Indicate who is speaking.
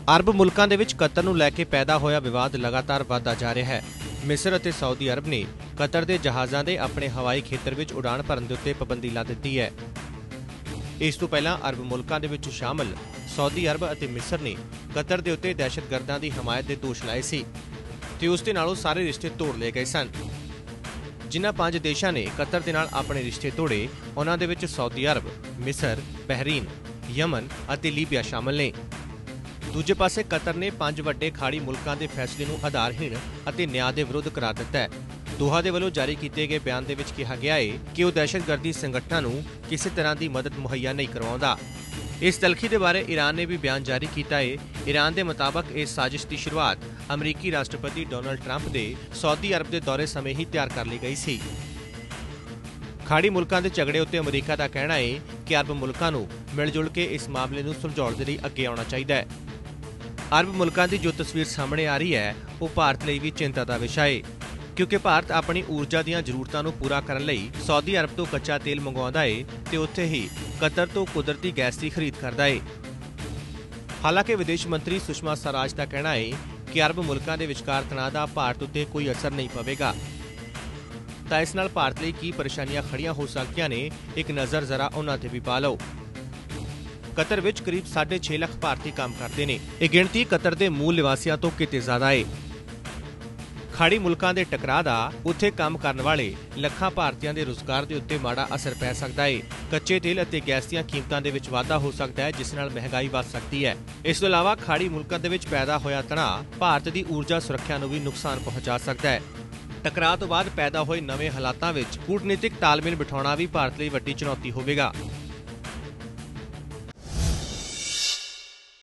Speaker 1: ਅਰਬ ਮੁਲਕਾਂ ਦੇ ਵਿੱਚ ਕਤਰ ਨੂੰ ਲੈ ਕੇ ਪੈਦਾ ਹੋਇਆ ਵਿਵਾਦ ਲਗਾਤਾਰ ਵਧਦਾ ਜਾ ਰਿਹਾ ਹੈ। ਮਿਸਰ ਅਤੇ ਸਾਊਦੀ ਅਰਬ ਨੇ ਕਤਰ ਦੇ ਜਹਾਜ਼ਾਂ ਦੇ ਆਪਣੇ ਹਵਾਈ ਖੇਤਰ ਵਿੱਚ ਉਡਾਣ ਭਰਨ ਦੇ ਉੱਤੇ ਪਾਬੰਦੀ ਲਾ ਦਿੱਤੀ ਹੈ। ਇਸ ਤੋਂ ਪਹਿਲਾਂ ਅਰਬ ਮੁਲਕਾਂ ਦੇ ਵਿੱਚ ਸ਼ਾਮਲ ਸਾਊਦੀ ਅਰਬ ਅਤੇ ਮਿਸਰ ਨੇ ਕਤਰ ਦੇ ਉੱਤੇ ਦਹਿਸ਼ਤਗਰਦਾਂ ਦੀ ਹਮਾਇਤ ਦੇ ਦੋਸ਼ ਲਾਏ ਸੀ ਤੇ ਉਸ ਦੇ ਨਾਲ ਉਹ ਸਾਰੇ ਰਿਸ਼ਤੇ ਤੋੜ ਲਏ ਗਏ ਸਨ। ਜਿਨ੍ਹਾਂ ਪੰਜ ਦੇਸ਼ਾਂ ਨੇ ਕਤਰ ਦੇ ਨਾਲ ਆਪਣੇ ਰਿਸ਼ਤੇ ਤੋੜੇ, ਉਹਨਾਂ ਦੇ ਵਿੱਚ ਸਾਊਦੀ ਅਰਬ, ਮਿਸਰ, ਬਹਿਰੀਨ, ਯਮਨ ਅਤੇ ਲੀਬੀਆ ਸ਼ਾਮਲ ਨੇ। ਦੂਜੇ ਪਾਸੇ ਕਤਰ ਨੇ ਪੰਜ ਵੱਡੇ ਖਾੜੀ ਮੁਲਕਾਂ ਦੇ ਫੈਸਲੇ ਨੂੰ ਆਧਾਰਹੀਣ ਅਤੇ ਨਿਆਂ ਦੇ ਵਿਰੁੱਧ ਕਰਾਰ ਦਿੱਤਾ ਹੈ। ਦੋਹਾ ਦੇ ਵੱਲੋਂ ਜਾਰੀ ਕੀਤੇ ਗਏ ਬਿਆਨ ਦੇ ਵਿੱਚ ਕਿਹਾ ਗਿਆ ਹੈ ਕਿ ਉਹ ਦਹਿਸ਼ਤਗਰਦੀ ਸੰਗਠਨਾਂ ਨੂੰ ਕਿਸੇ ਤਰ੍ਹਾਂ ਦੀ ਮਦਦ ਮੁਹੱਈਆ ਨਹੀਂ ਕਰਵਾਉਂਦਾ। ਇਸ ਤਲਖੀ ਦੇ ਬਾਰੇ ਈਰਾਨ ਨੇ ਵੀ ਬਿਆਨ ਜਾਰੀ ਕੀਤਾ ਹੈ। ਈਰਾਨ ਦੇ ਮੁਤਾਬਕ ਇਸ ਸਾਜ਼ਿਸ਼ ਦੀ ਸ਼ੁਰੂਆਤ ਅਮਰੀਕੀ ਰਾਸ਼ਟਰਪਤੀ ਡੋਨਲਡ ਟਰੰਪ ਦੇ ਸਾਊਦੀ ਅਰਬ ਦੇ ਦੌਰੇ ਸਮੇਂ ਹੀ ਤਿਆਰ ਕਰ ਲਈ ਗਈ ਸੀ। ਖਾੜੀ ਮੁਲਕਾਂ ਦੇ ਝਗੜੇ ਉੱਤੇ ਅਮਰੀਕਾ ਦਾ ਕਹਿਣਾ ਹੈ ਕਿ ਅਰਬ ਮੁਲਕਾਂ ਨੂੰ ਮਿਲ ਜੁਲ ਕੇ ਇਸ ਮਾਮਲੇ ਨੂੰ ਸੁਲਝਾਉਣ ਦੇ ਲਈ ਅੱਗੇ ਆਉਣਾ ਚਾਹੀਦਾ ਹੈ। ਅਰਬ ਮੁਲਕਾਂ ਦੀ ਜੋ ਤਸਵੀਰ ਸਾਹਮਣੇ ਆ ਰਹੀ ਹੈ, ਉਹ ਭਾਰਤ ਲਈ ਵੀ ਚਿੰਤਾ ਦਾ ਵਿਸ਼ਾ ਹੈ ਕਿਉਂਕਿ ਭਾਰਤ ਆਪਣੀ ਊਰਜਾ ਦੀਆਂ ਜ਼ਰੂਰਤਾਂ ਨੂੰ ਪੂਰਾ ਕਰਨ ਲਈ ਸਾਊਦੀ ਅਰਬ ਤੋਂ ਕੱਚਾ ਤੇਲ ਮੰਗਵਾਉਂਦਾ ਏ ਤੇ ਉੱਥੇ ਹੀ ਕਤਰ ਤੋਂ ਕੁਦਰਤੀ ਗੈਸ ਦੀ ਖਰੀਦ ਕਰਦਾ ਏ। ਹਾਲਾਂਕਿ ਵਿਦੇਸ਼ ਮੰਤਰੀ ਸੁਸ਼ਮਾ ਸਵਰਾਜ ਦਾ ਕਹਿਣਾ ਏ ਕਿ ਅਰਬ ਮੁਲਕਾਂ ਦੇ ਵਿਚਕਾਰ ਤਣਾਅ ਦਾ ਭਾਰਤ ਉੱਤੇ ਕੋਈ ਅਸਰ ਨਹੀਂ ਪਵੇਗਾ। ਤਾਂ ਇਸ ਨਾਲ ਭਾਰਤ ਲਈ ਕੀ ਪਰੇਸ਼ਾਨੀਆਂ ਖੜੀਆਂ ਹੋ ਸਕਦੀਆਂ ਨੇ, ਇੱਕ ਨਜ਼ਰ ਜ਼ਰਾ ਉਹਨਾਂ ਤੇ ਵੀ ਪਾ ਲਓ। ਕਤਰ ਵਿੱਚ ਕਰੀਬ 6.5 ਲੱਖ ਭਾਰਤੀ ਕੰਮ ਕਰਦੇ ਨੇ। ਇਹ ਗਿਣਤੀ ਕਤਰ ਦੇ ਮੂਲ ਨਿਵਾਸੀਆਂ ਤੋਂ ਕਿਤੇ ਜ਼ਿਆਦਾ ਹੈ ਖਾੜੀ ਮੁਲਕਾਂ ਦੇ ਟਕਰਾਅ ਦਾ ਉੱਥੇ ਕੰਮ ਕਰਨ ਵਾਲੇ ਲੱਖਾਂ ਭਾਰਤੀਆਂ ਦੇ ਰੁਜ਼ਗਾਰ ਦੇ ਉੱਤੇ ਮਾੜਾ ਅਸਰ ਪੈ ਸਕਦਾ ਹੈ ਕੱਚੇ ਤੇਲ ਅਤੇ ਗੈਸ ਦੀਆਂ ਕੀਮਤਾਂ ਦੇ ਵਿੱਚ ਵਾਧਾ ਹੋ ਸਕਦਾ ਹੈ, ਜਿਸ ਨਾਲ ਮਹਿੰਗਾਈ ਵੱਧ ਸਕਦੀ ਹੈ। ਇਸ ਤੋਂ ਇਲਾਵਾ ਖਾੜੀ ਮੁਲਕਾਂ ਦੇ ਵਿੱਚ ਪੈਦਾ ਹੋਇਆ ਤਣਾਅ ਭਾਰਤ ਦੀ ਊਰਜਾ ਸੁਰੱਖਿਆ ਨੂੰ ਵੀ ਨੁਕਸਾਨ ਪਹੁੰਚਾ ਸਕਦਾ ਹੈ। ਟਕਰਾਅ ਤੋਂ ਬਾਅਦ ਪੈਦਾ ਹੋਏ ਨਵੇਂ ਹਾਲਾਤਾਂ ਵਿੱਚ ਕੂਟਨੀਤਿਕ ਤਾਲਮੇਲ ਬਿਠਾਉਣਾ ਵੀ ਭਾਰਤ ਲਈ ਵੱਡੀ ਚੁਣੌਤੀ ਹੋਵੇਗਾ।